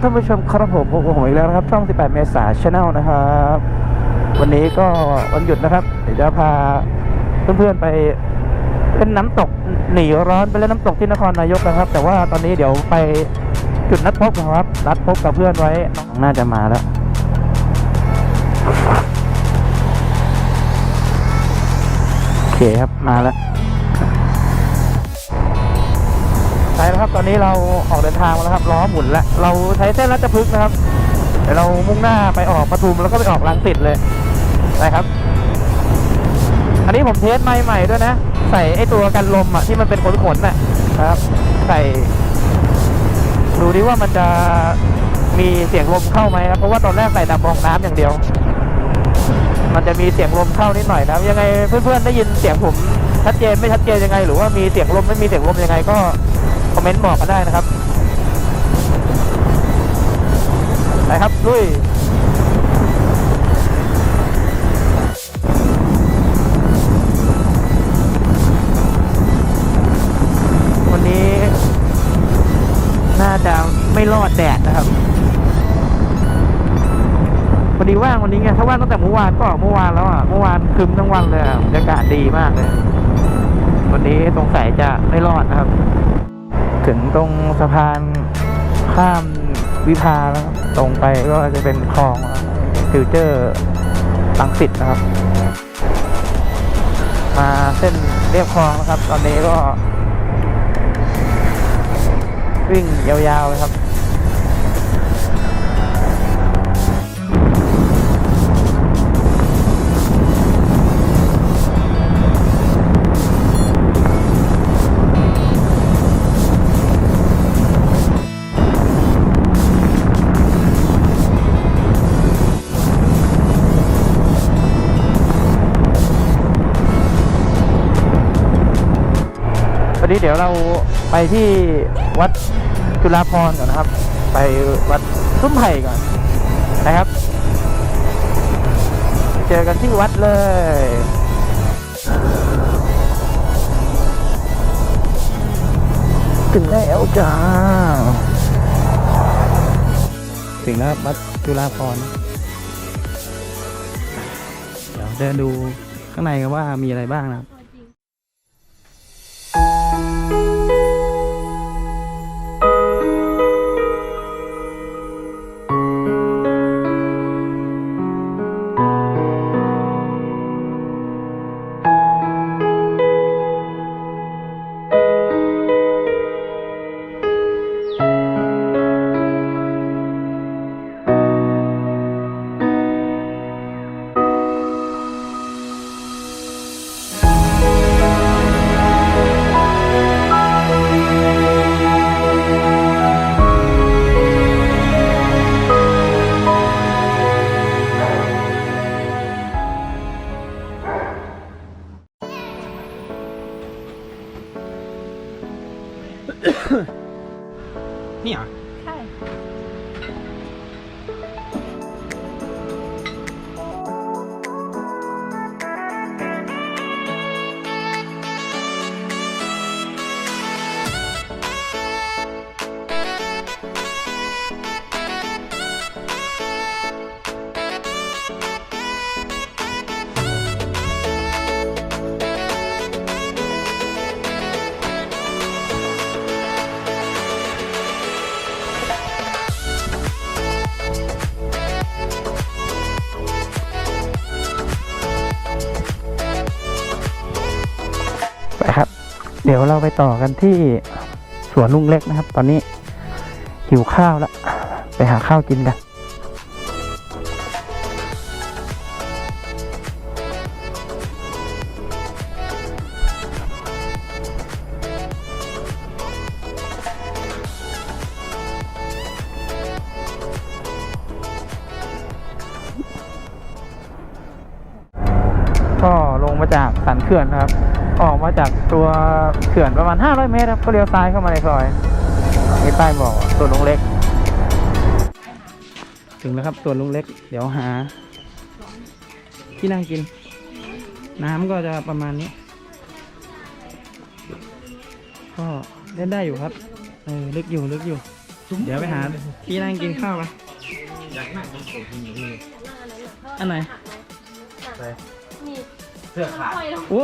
ท่านผู้ชมครับผมพบกับผมอีกแล้วนะครับช่อง 18 เมษายนชาแนลนะครับ วันนี้ก็วันหยุดนะครับ เดี๋ยวจะพาเพื่อนๆไปเล่นน้ำตกหนีร้อนไปเล่นน้ำตกที่นครนายกนะครับ แต่ว่าตอนนี้เดี๋ยวไปจุดนัดพบนะครับ นัดพบกับเพื่อนไว้น้องน่าจะมาแล้วโอเคครับมาแล้ว ใช่แล้วครับ ตอนนี้เราออกเดินทางมาแล้วครับ ล้อหมุนแล้ว เราใช้เส้นรัชพฤกษ์นะครับเดี๋ยวเรามุ่งหน้าไปออกปทุมแล้วก็ไปออกลังสิตเลยนะครับ อันนี้ผมเทสไม้ใหม่ด้วยนะ ใส่ไอตัวกันลมอะที่มันเป็นขนๆน่ะนะครับ ใส่ดูดิว่ามันจะมีเสียงลมเข้าไหมครับเพราะว่าตอนแรกใส่ดับมองน้ำอย่างเดียว มันจะมีเสียงลมเข้านิดหน่อยนะครับยังไงเพื่อนๆได้ยินเสียงผมชัดเจนไม่ชัดเจนยังไง หรือว่ามีเสียงลมไม่มีเสียงลมยังไงก็ อมเมนต์บอกกันได้นะครับไปครับลุยวันนี้ น่าจะไม่รอดแดดนะครับพอดีว่างวันนี้ไงถ้าว่างตั้งแต่เมื่อวานก็ออกเมื่อวานแล้วอะเมื่อวานครึมทั้งวันเลยอะบรรยากาศดีมากเลยวันนี้สงสัยจะไม่รอดนะครับ ถึงตรงสะพานข้ามวิภาแล้วตรงไปก็จะเป็นคลองฟิวเจอร์ลังสิตนะครับ มาเส้นเรียบคลองนะครับ ตอนนี้ก็ วิ่งยาวๆเลยครับันนี้เดี๋ยวเราไปที่วัดจุฬาภรก่อนนะครับ ไปวัดซุ้มไผ่ก่อนนะครับ เจอกันที่วัดเลยถึงแล้วจ้าถึงแล้ววัดจุฬาภรเดี๋ยวเดินดูข้างในกันว่ามีอะไรบ้างนะครับ เดี๋ยวเราไปต่อกันที่สวนลุงเล็กนะครับ ตอนนี้หิวข้าวแล้ว ไปหาข้าวกินกันก็ลงมาจากสันเขื่อนครับ ออกมาจากตัวเขื่อนประมาณ 500 เมตรครับก็เลี้ยวซ้ายเข้ามาในซอยนี่ป้ายบอกสวนลุงเล็ก ถึงแล้วครับสวนลุงเล็ก เดี๋ยวหา ที่นั่งกิน น้ำก็จะประมาณนี้ ก็เล่นได้อยู่ครับเออลึกอยู่ลึกอยู่ เดี๋ยวไปหาที่นั่งกินข้าวกันอยากนั่งผมกินอยู่นี่อันไหน เสื้อขาดห้อยลงโอ้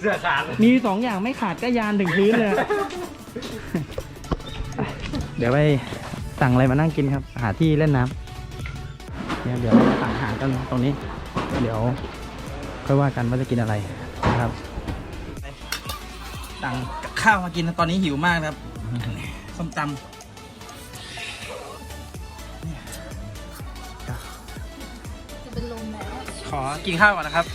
เสื้อขาดมีสองอย่างไม่ขาดก็ยานถึงพื้นเลยอะเดี๋ยวไปสั่งอะไรมานั่งกินครับ หาที่เล่นน้ำเนี่ยเดี๋ยวเราสั่งอาหารกันตรงนี้ เดี๋ยวค่อยว่ากันว่าจะกินอะไรนะครับสั่งข้าวมากินตอนนี้หิวมากครับส้มตำจะเป็นลมแล้วขอกินข้าวก่อนนะครับ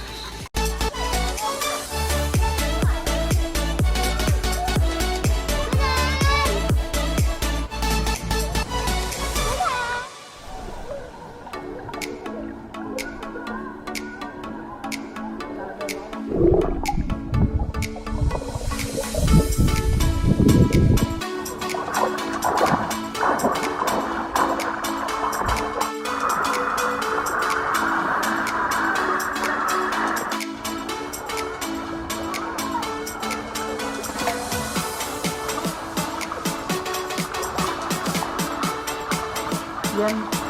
เ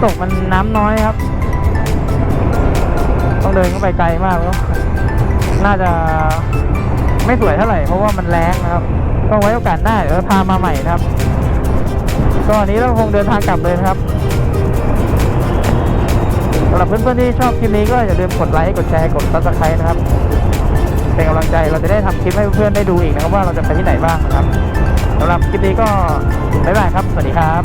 ำตกมันน้ำน้อยครับ ต้องเดินเข้าไปไกลมากแล้วน่าจะไม่สวยเท่าไหร่เพราะว่ามันแรงนะครับ ก็ไว้โอกาสหน้าเดี๋ยวพามาใหม่นะครับก็วันนี้เราคงเดินทางกลับเลยนะครับสำหรับเพื่อนๆที่ชอบคลิปนี้ก็อย่าลืมกดไลค์กดแชร์กด subscribe นะครับ เป็นกำลังใจเราจะได้ทำคลิปให้เพื่อนๆได้ดูอีกนะครับว่าเราจะไปที่ไหนบ้างนะครับสำหรับคลิปนี้ก็บ๊ายบายครับ สวัสดีครับ